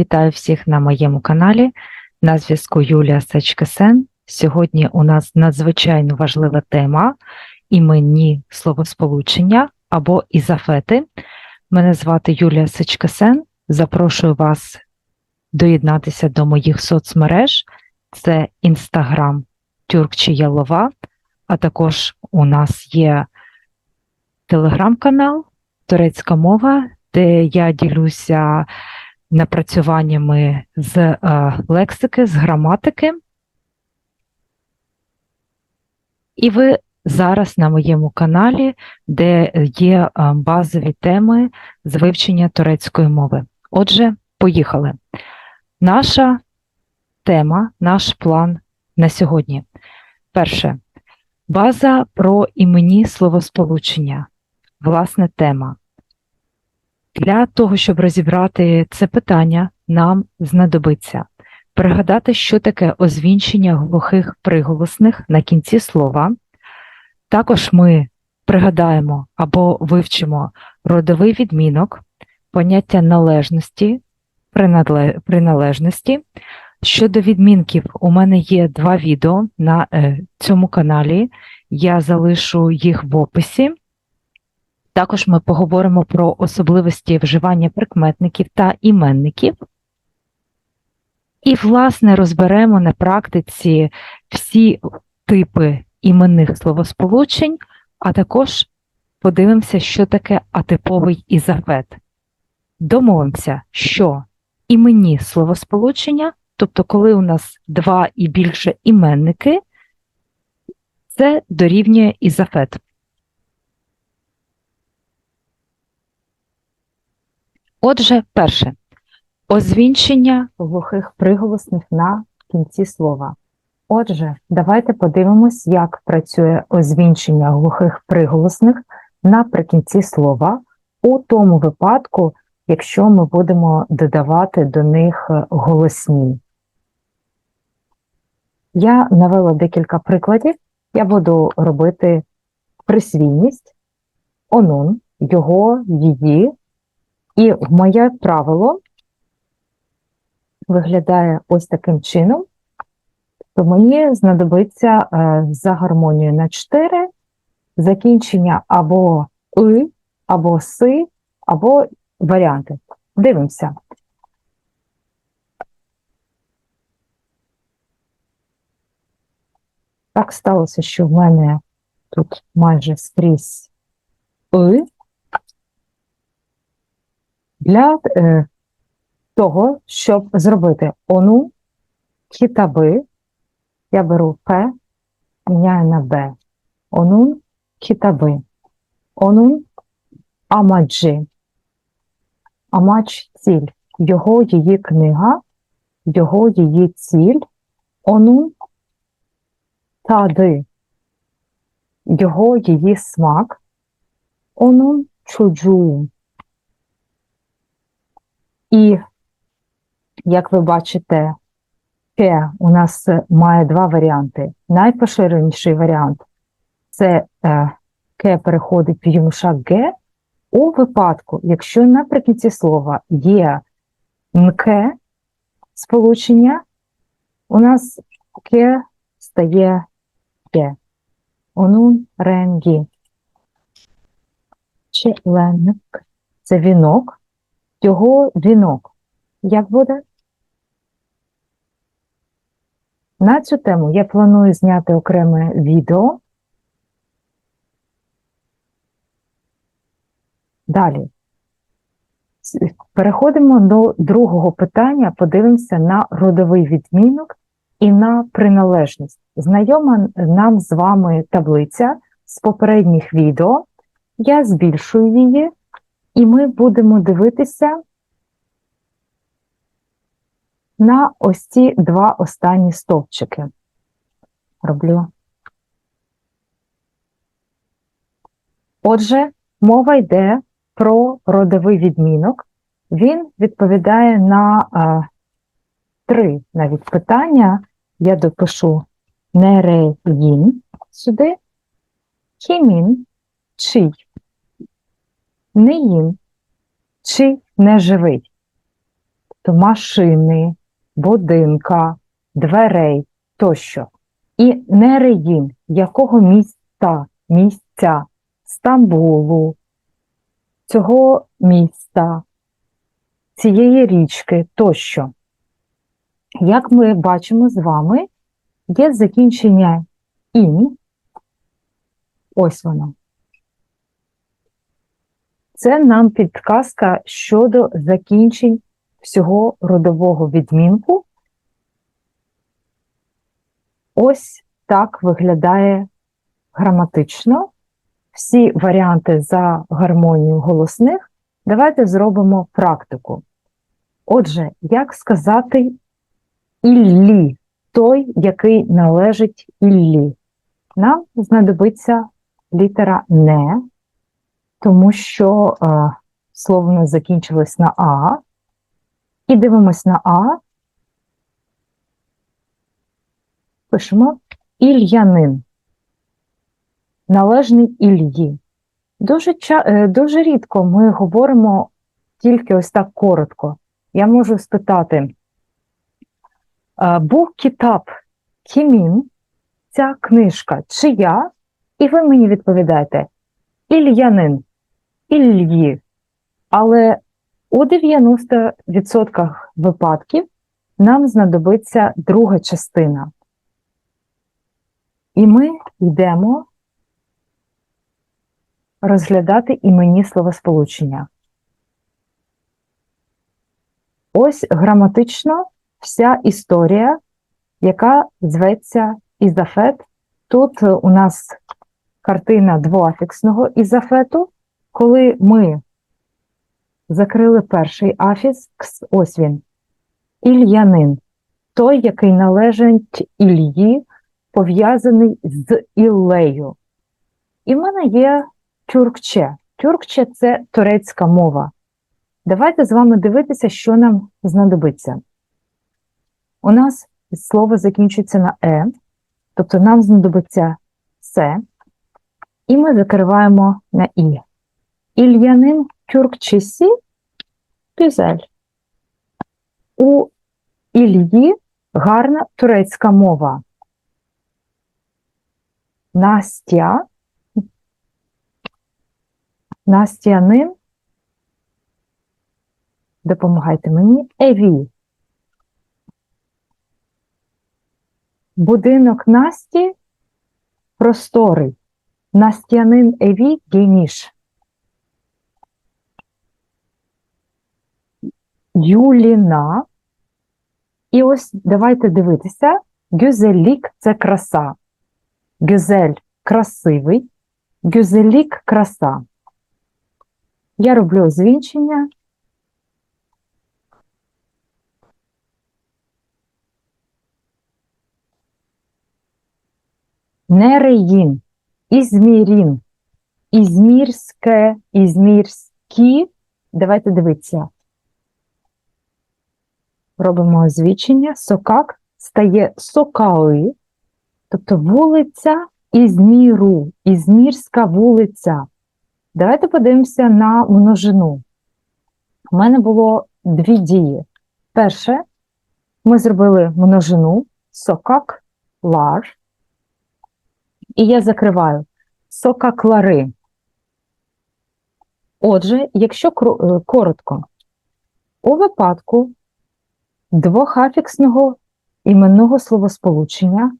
Вітаю всіх на моєму каналі. На зв'язку Юлія Сачкасен. Сьогодні у нас надзвичайно важлива тема іменні словосполучення або ізафети. Мене звати Юлія Сачкасен. Запрошую вас доєднатися до моїх соцмереж. Це Інстаграм Тюркчі Ялова, а також у нас є телеграм-канал Турецька мова, де я ділюся напрацюваннями з е, лексики, з граматики. І ви зараз на моєму каналі, де є е, базові теми з вивчення турецької мови. Отже, поїхали. Наша тема, наш план на сьогодні. Перше. База про імені словосполучення. Власне, тема. Для того, щоб розібрати це питання, нам знадобиться пригадати, що таке озвінчення глухих приголосних на кінці слова. Також ми пригадаємо або вивчимо родовий відмінок, поняття належності, приналежності. Щодо відмінків, у мене є два відео на е, цьому каналі. Я залишу їх в описі. Також ми поговоримо про особливості вживання прикметників та іменників. І, власне, розберемо на практиці всі типи іменних словосполучень, а також подивимося, що таке атиповий ізафет. Домовимося, що іменні словосполучення, тобто, коли у нас два і більше іменники, це дорівнює ізафет. Отже, перше. Озвінчення глухих приголосних на кінці слова. Отже, давайте подивимось, як працює озвінчення глухих приголосних наприкінці слова у тому випадку, якщо ми будемо додавати до них е, голосні. Я навела декілька прикладів. Я буду робити присвійність, онун, його, її. І моє правило виглядає ось таким чином, то мені знадобиться е, за гармонію на 4 закінчення або и, або си, або варіанти. Дивимося. Так сталося, що в мене тут майже скрізь и. Для е, того, щоб зробити ону, кітаби, я беру П, міняю на Б. Онун, кітаби. Онун, амаджі. Амач ціль. Його її книга, його її ціль. Онун, тади. Його її смак. Онун, чуджу. І, як ви бачите, ке у нас має два варіанти. Найпоширеніший варіант це е, ке переходить в юноша ге у випадку, якщо наприкінці слова є нке сполучення, у нас ке стає ке. Онун ренгі. Челенник – це вінок його вінок. Як буде? На цю тему я планую зняти окреме відео. Далі. Переходимо до другого питання, подивимося на родовий відмінок і на приналежність. Знайома нам з вами таблиця з попередніх відео. Я збільшую її. І ми будемо дивитися на ось ці два останні стовпчики. Роблю. Отже, мова йде про родовий відмінок. Він відповідає на а, три навіть питання. Я допишу нереїн сюди, хімін, чий не їм чи не живий. То машини, будинка, дверей тощо. І нереїн, якого міста, місця, Стамбулу, цього міста, цієї річки тощо. Як ми бачимо з вами, є закінчення ін. Ось воно. Це нам підказка щодо закінчень всього родового відмінку. Ось так виглядає граматично. Всі варіанти за гармонію голосних. Давайте зробимо практику. Отже, як сказати Іллі, той, який належить Іллі? Нам знадобиться літера не, тому що е, слово нас закінчилось на А. І дивимось на А. Пишемо Ільянин. Належний Ільї. Дуже, ча- е, дуже рідко ми говоримо тільки ось так коротко. Я можу спитати, е, був кітап Кімін, ця книжка чия? І ви мені відповідаєте Ільянин, Ільї. Але у 90% випадків нам знадобиться друга частина. І ми йдемо розглядати іменні словосполучення. Ось граматично вся історія, яка зветься ізафет. Тут у нас картина двоафіксного ізафету. Коли ми закрили перший афіс, ось він, Ільянин, той, який належить Ільї, пов'язаний з Іллею. І в мене є тюркче. Тюркче це турецька мова. Давайте з вами дивитися, що нам знадобиться. У нас слово закінчується на е, тобто нам знадобиться се, і ми закриваємо на і. Ільянин тюркчесі güzel. У Ільї гарна турецька мова. Настя. Настянин. Допомагайте мені. Еві. Будинок Насті просторий. Настянин Еві геніш. Юліна. І ось давайте дивитися. Гюзелік це краса. Гюзель красивий. Гюзелік краса. Я роблю звінчення. Нереїн, Ізмірін, Ізмірське, Ізмірські. Давайте дивитися. Робимо озвічення. Сокак стає сокаи, тобто вулиця Ізміру, Ізмірська вулиця. Давайте подивимося на множину. У мене було дві дії. Перше, ми зробили множину сокак лар. І я закриваю сокаклари. Отже, якщо е, коротко, у випадку двохафіксного іменного словосполучення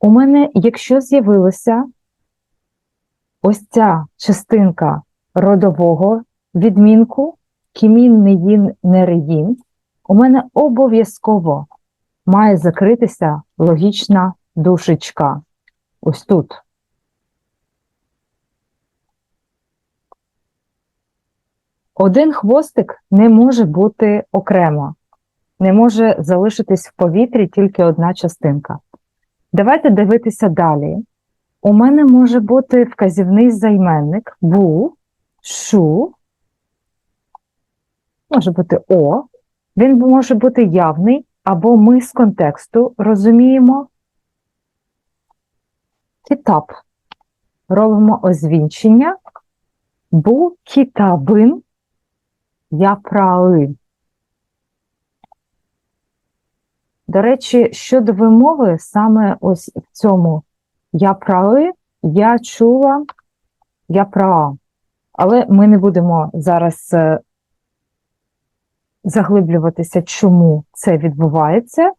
у мене, якщо з'явилася ось ця частинка родового відмінку кімін, нереїн, у мене обов'язково має закритися логічна душечка. Ось тут. Один хвостик не може бути окремо, не може залишитись в повітрі тільки одна частинка. Давайте дивитися далі. У мене може бути вказівний займенник бу, шу, може бути о. Він може бути явний, або ми з контексту розуміємо кітап. Робимо озвінчення. Бу кітабин я япраи. До речі, щодо вимови, саме ось в цьому я прави, я чула, я права. Але ми не будемо зараз е, заглиблюватися, чому це відбувається.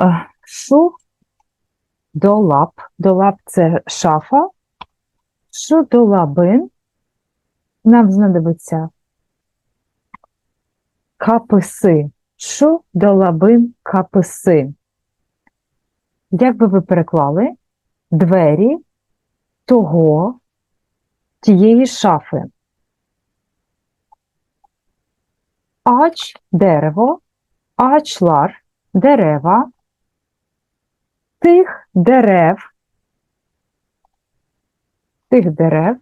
Е, Шу долап. Долап це шафа. Шу долабин. Нам знадобиться каписи. Шу долабин каписи. Як би ви переклали? Двері того, тієї шафи. Ач дерево, ачлар дерева, тих дерев, тих дерев.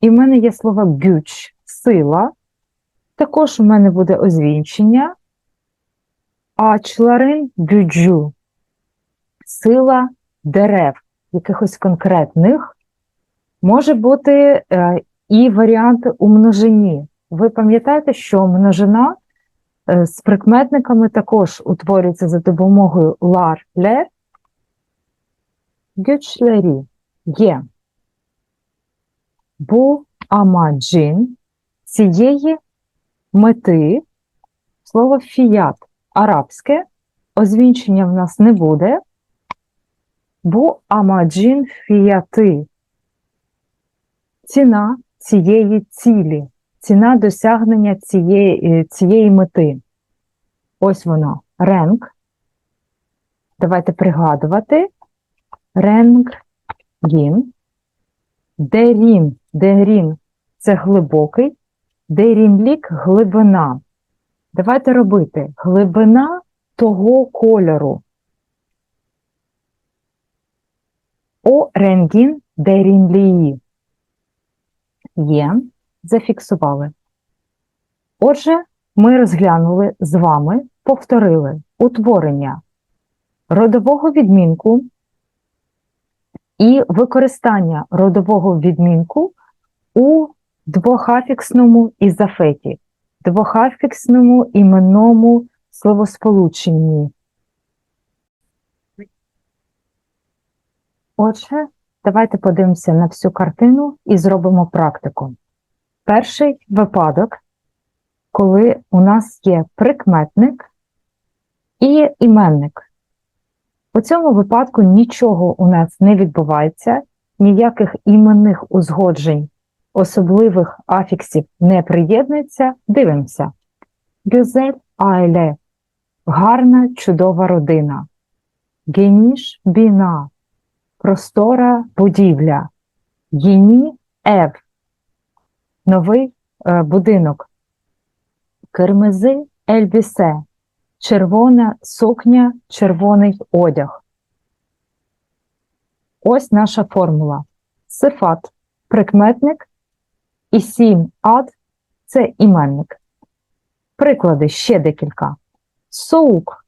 І в мене є слово гюч сила. Також у мене буде озвінчення. Ачларин гюджу сила дерев, якихось конкретних. Може бути е, і варіант у множині. Ви пам'ятаєте, що множина е, з прикметниками також утворюється за допомогою лар, лер, гючлері є. Бу амаджин цієї мети слово фіят арабське, озвінчення в нас не буде. Бу амаджин фіяти. Ціна цієї цілі, ціна досягнення цієї, е, цієї мети. Ось воно. Ренк. Давайте пригадувати. Ренк гін. Дерін. Дерін це глибокий. Дерінлік глибина. Давайте робити глибина того кольору. О ренгін дерінлії. Є, зафіксували. Отже, ми розглянули з вами, повторили утворення родового відмінку і використання родового відмінку у двохафіксному ізафеті, двохафіксному іменному словосполученні. Отже, давайте подивимося на всю картину і зробимо практику. Перший випадок, коли у нас є прикметник і іменник. У цьому випадку нічого у нас не відбувається, ніяких іменних узгоджень, особливих афіксів не приєднується. Дивимося. Гюзель айле гарна, чудова родина. Геніш біна простора будівля. Єні ев новий е, будинок. Кермези ельбісе червона сукня, червоний одяг. Ось наша формула. Сифат прикметник і сім ад це іменник. Приклади ще декілька. Соук,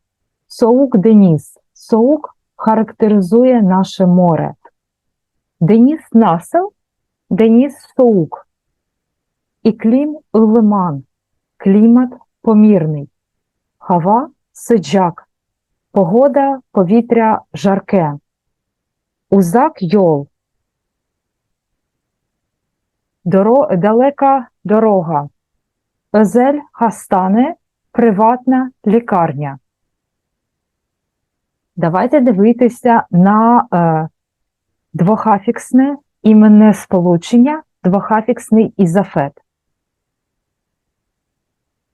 соук Деніс, соук характеризує наше море. Деніс насел, Деніс соук. Іклім лиман, клімат помірний. Хава сиджак, погода, повітря жарке. Узак йол. Доро, далека дорога. Езель хастане, приватна лікарня. Давайте дивитися на е, двохафіксне іменне сполучення, двохафіксний ізафет.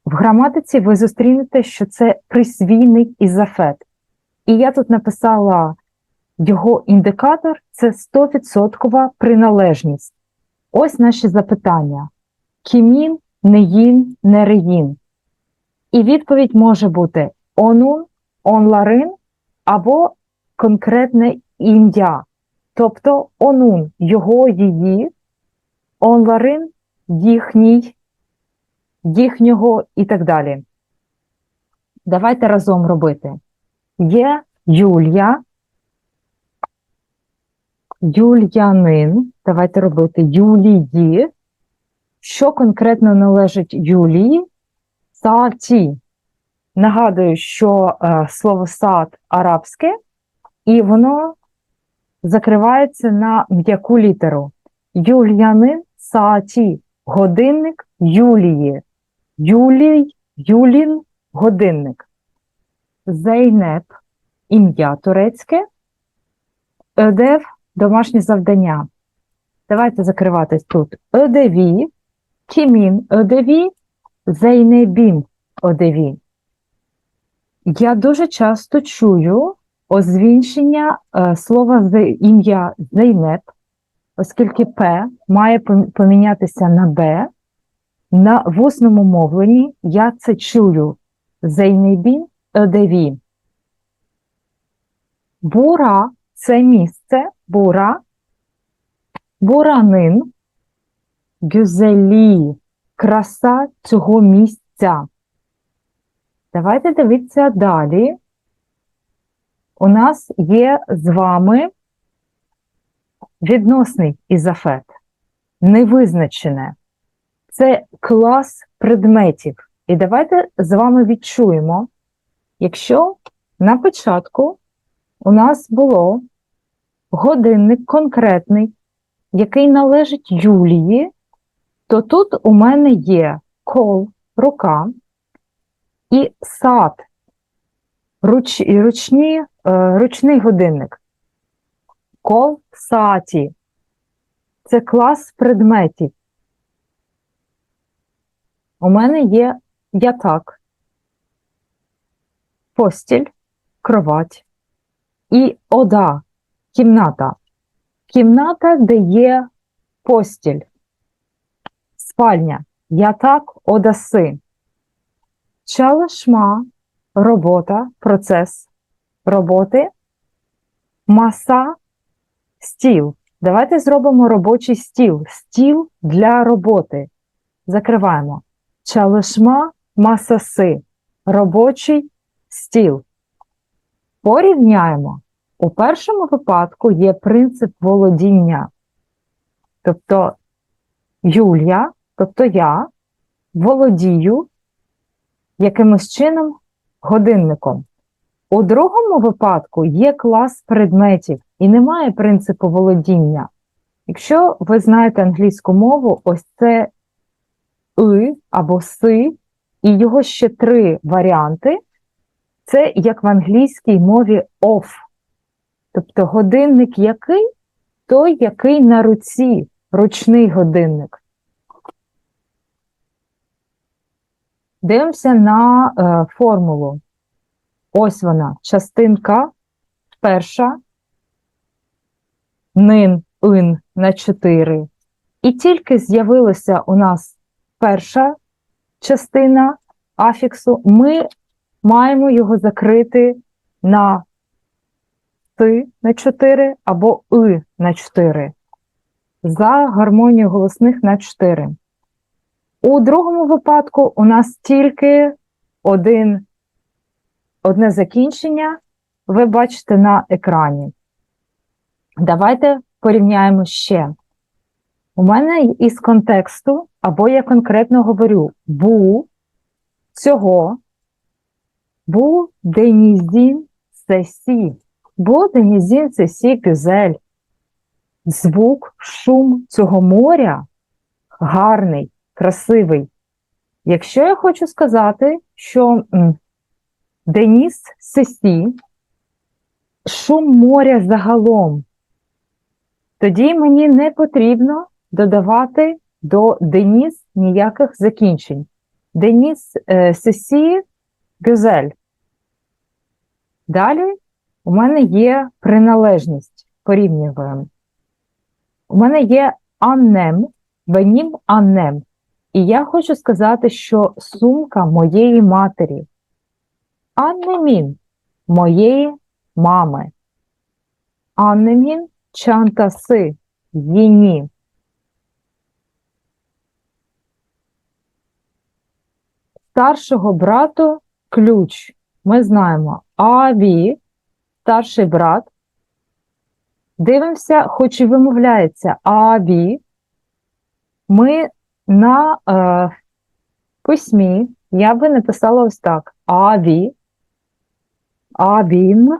В граматиці ви зустрінете, що це присвійний ізафет. І я тут написала його індикатор це 100% приналежність. Ось наші запитання: кімін, неїн, нереїн. І відповідь може бути онун, онларин або конкретне ім'я. Тобто онун його, її, онларин їхній, їхнього і так далі. Давайте разом робити. Є Юлія, Юльянин. Давайте робити Юлії. Що конкретно належить Юлії? саті. Нагадую, що е, слово сад арабське, і воно закривається на м'яку літеру. Юльянин сааті, годинник Юлії. Юлій, Юлін, годинник. Зейнеп, ім'я турецьке. Ödev – домашнє завдання. Давайте закриватись тут. Ödevi, kimin ödevi, Zeynep'in ödevi. Я дуже часто чую озвінчення е, слова ім'я Зейнеп, оскільки П має помінятися на Б. На в усному мовленні я це чую. Зейнебін ödevi. Бура це місце, бура, буранин, гюзелі, краса цього місця. Давайте дивитися далі. У нас є з вами відносний ізофет, невизначене. Це клас предметів. І давайте з вами відчуємо, якщо на початку у нас було годинник конкретний, який належить Юлії, то тут у мене є кол, рука і сад, руч, і ручні, е, ручний годинник. Кол саті. Це клас предметів. У мене є ятак, постіль, кровать і ода, кімната. Кімната, де є постіль, спальня, ятак, одаси. Чалашма – робота, процес роботи, маса – стіл. Давайте зробимо робочий стіл. Стіл для роботи. Закриваємо. Чалашма масаси. Робочий стіл. Порівняємо. У першому випадку є принцип володіння. Тобто Юлія, тобто я, володію якимось чином годинником. У другому випадку є клас предметів і немає принципу володіння. Якщо ви знаєте англійську мову, ось це «и» або «си», і його ще три варіанти. Це як в англійській мові «off». Тобто годинник який? Той, який на руці, ручний годинник. Дивимося на е, формулу. Ось вона, частинка перша, нин, ин на 4. І тільки з'явилася у нас перша частина афіксу, ми маємо його закрити на ти на 4 або и на 4. За гармонію голосних на 4. У другому випадку у нас тільки один, одне закінчення, ви бачите на екрані. Давайте порівняємо ще. У мене із контексту, або я конкретно говорю бу цього, бу денізін сесі, бу денізін сесі гюзель. Звук, шум цього моря гарний красивий. Якщо я хочу сказати, що Деніс Сесі, шум моря загалом, тоді мені не потрібно додавати до Деніс ніяких закінчень. Деніс е, Сесі Гюзель. Далі у мене є приналежність, порівнюємо. У мене є аннем, бенім аннем. І я хочу сказати, що сумка моєї матері, Аннемін моєї мами. Аннемін чантаси їні. Старшого брату ключ. Ми знаємо Аві, старший брат. Дивимося, хоч і вимовляється Аві. Ми на е, письмі я би написала ось так: аві, авін.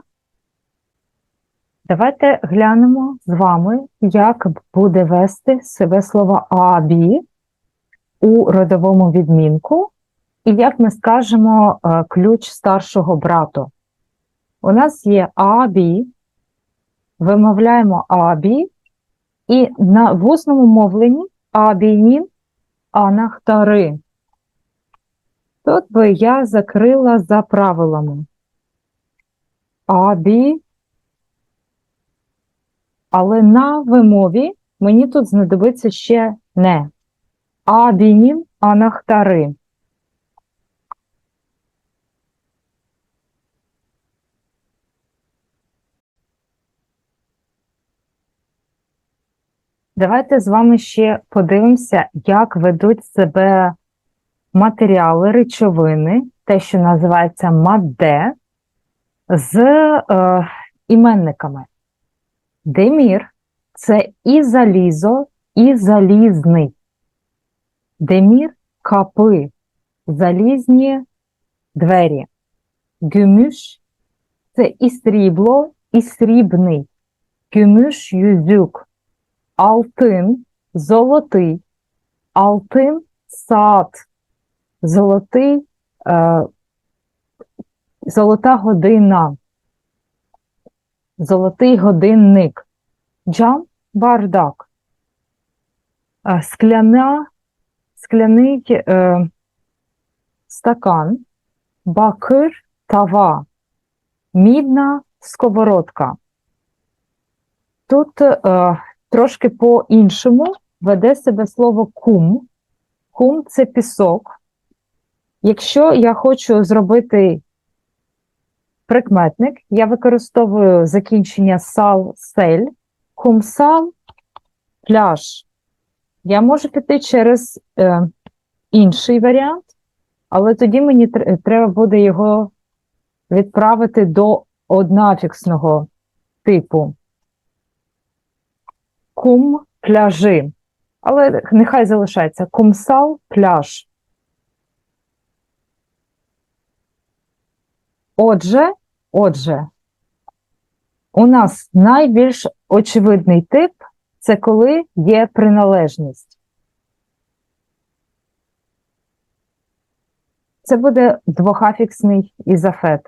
Давайте глянемо з вами, як буде вести себе слово абі у родовому відмінку, і як ми скажемо е, ключ старшого брату. У нас є абі, вимовляємо абі, і на в усному мовленні абінін анахтари. Тут би я закрила за правилами. Абі. Але на вимові мені тут знадобиться ще не. Абінін анахтари. Давайте з вами ще подивимося, як ведуть себе матеріали, речовини, те, що називається маде, з е, іменниками. Демір це і залізо, і залізний. Демір капи, залізні двері. Гümüş це і срібло, і срібний. Gümüş yüzük. Алтин золотий. Алтин сад. Золотий, е, золота година. Золотий годинник. Джам бардак. Е, скляна, скляний е, стакан. Бакир тава. Мідна сковородка. Тут е, трошки по-іншому веде себе слово кум. Кум це пісок. Якщо я хочу зробити прикметник, я використовую закінчення сал сель, кумсал, пляж. Я можу піти через е, інший варіант, але тоді мені тр- треба буде його відправити до однафіксного типу. Кум пляжи. Але нехай залишається кумсал пляж. Отже, отже, у нас найбільш очевидний тип це коли є приналежність. Це буде двохафіксний ізофет.